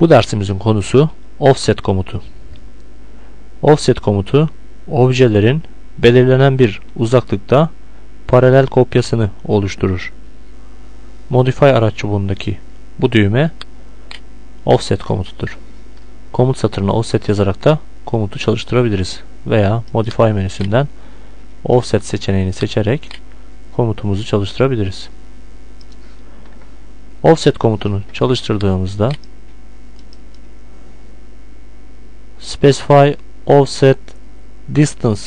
Bu dersimizin konusu offset komutu. Offset komutu objelerin belirlenen bir uzaklıkta paralel kopyasını oluşturur. Modify araç çubuğundaki bu düğme offset komutudur. Komut satırına offset yazarak da komutu çalıştırabiliriz. Veya modify menüsünden offset seçeneğini seçerek komutumuzu çalıştırabiliriz. Offset komutunu çalıştırdığımızda specify offset distance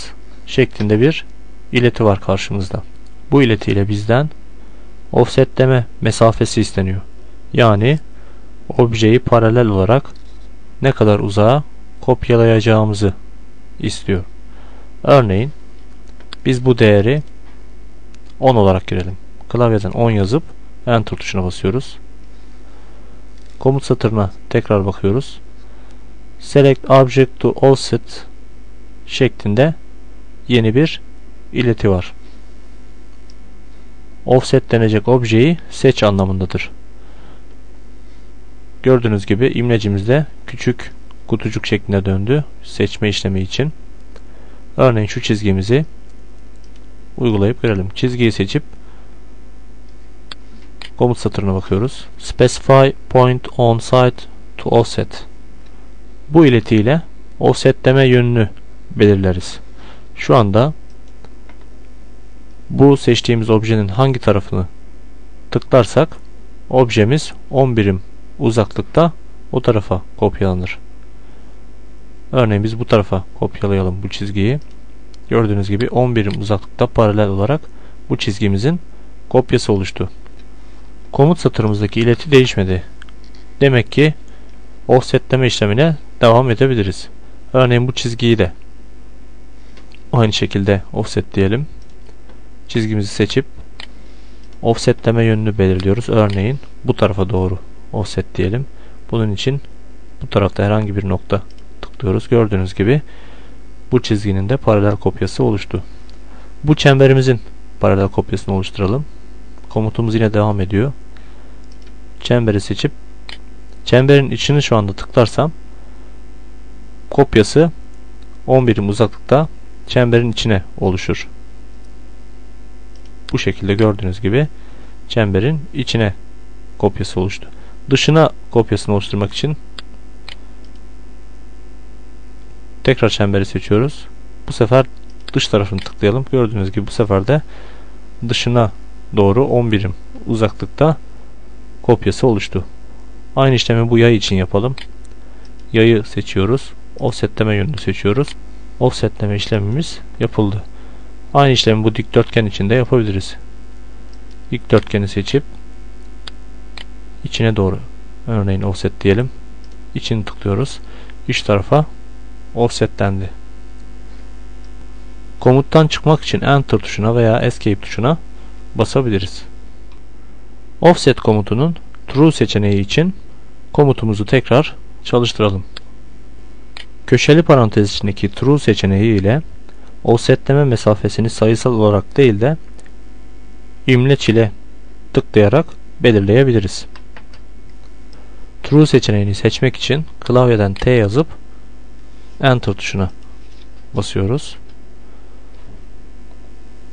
şeklinde bir ileti var karşımızda. Bu iletiyle bizden offsetleme mesafesi isteniyor. Yani objeyi paralel olarak ne kadar uzağa kopyalayacağımızı istiyor. Örneğin biz bu değeri 10 olarak girelim. Klavyeden 10 yazıp Enter tuşuna basıyoruz. Komut satırına tekrar bakıyoruz. Select Object to Offset şeklinde yeni bir ileti var. Offset denecek objeyi seç anlamındadır. Gördüğünüz gibi imlecimizde küçük kutucuk şeklinde döndü seçme işlemi için. Örneğin şu çizgimizi uygulayıp görelim. Çizgiyi seçip komut satırına bakıyoruz. Specify point on site to offset. Bu iletiyle offsetleme yönünü belirleriz. Şu anda bu seçtiğimiz objenin hangi tarafını tıklarsak objemiz 10 birim uzaklıkta o tarafa kopyalanır. Örneğin biz bu tarafa kopyalayalım bu çizgiyi. Gördüğünüz gibi 10 birim uzaklıkta paralel olarak bu çizgimizin kopyası oluştu. Komut satırımızdaki ileti değişmedi. Demek ki offsetleme işlemine devam edebiliriz. Örneğin bu çizgiyi de aynı şekilde offset diyelim. Çizgimizi seçip offsetleme yönünü belirliyoruz. Örneğin bu tarafa doğru offset diyelim. Bunun için bu tarafta herhangi bir nokta tıklıyoruz. Gördüğünüz gibi bu çizginin de paralel kopyası oluştu. Bu çemberimizin paralel kopyasını oluşturalım. Komutumuz yine devam ediyor. Çemberi seçip çemberin içini şu anda tıklarsam kopyası 10 birim uzaklıkta çemberin içine oluşur. Bu şekilde gördüğünüz gibi çemberin içine kopyası oluştu. Dışına kopyasını oluşturmak için tekrar çemberi seçiyoruz. Bu sefer dış tarafını tıklayalım. Gördüğünüz gibi bu sefer de dışına doğru 10 birim uzaklıkta kopyası oluştu. Aynı işlemi bu yay için yapalım. Yayı seçiyoruz. Offsetleme yönünü seçiyoruz. Offsetleme işlemimiz yapıldı. Aynı işlemi bu dikdörtgen için de yapabiliriz. Dikdörtgeni seçip içine doğru örneğin offset diyelim. İçini tıklıyoruz. İç tarafa offsetlendi. Komuttan çıkmak için Enter tuşuna veya Escape tuşuna basabiliriz. Offset komutunun True seçeneği için komutumuzu tekrar çalıştıralım. Köşeli parantez içindeki True seçeneği ile offsetleme mesafesini sayısal olarak değil de imleç ile tıklayarak belirleyebiliriz. True seçeneğini seçmek için klavyeden T yazıp Enter tuşuna basıyoruz.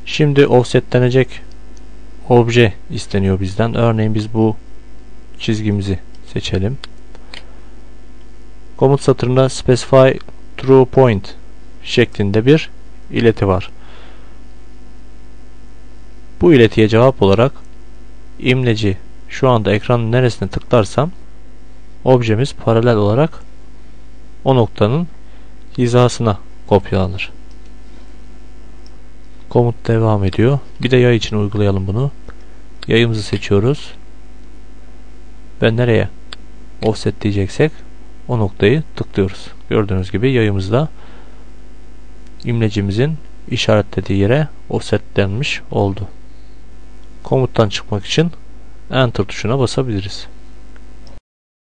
Şimdi offsetlenecek obje isteniyor bizden. Örneğin biz bu çizgimizi seçelim. Komut satırında specify true point şeklinde bir ileti var. Bu iletiye cevap olarak imleci şu anda ekranın neresine tıklarsam objemiz paralel olarak o noktanın hizasına kopyalanır. Komut devam ediyor. Bir de yay için uygulayalım bunu. Yayımızı seçiyoruz. Ve nereye offset diyeceksek o noktayı tıklıyoruz. Gördüğünüz gibi yayımızda imlecimizin işaretlediği yere offsetlenmiş oldu. Komuttan çıkmak için Enter tuşuna basabiliriz.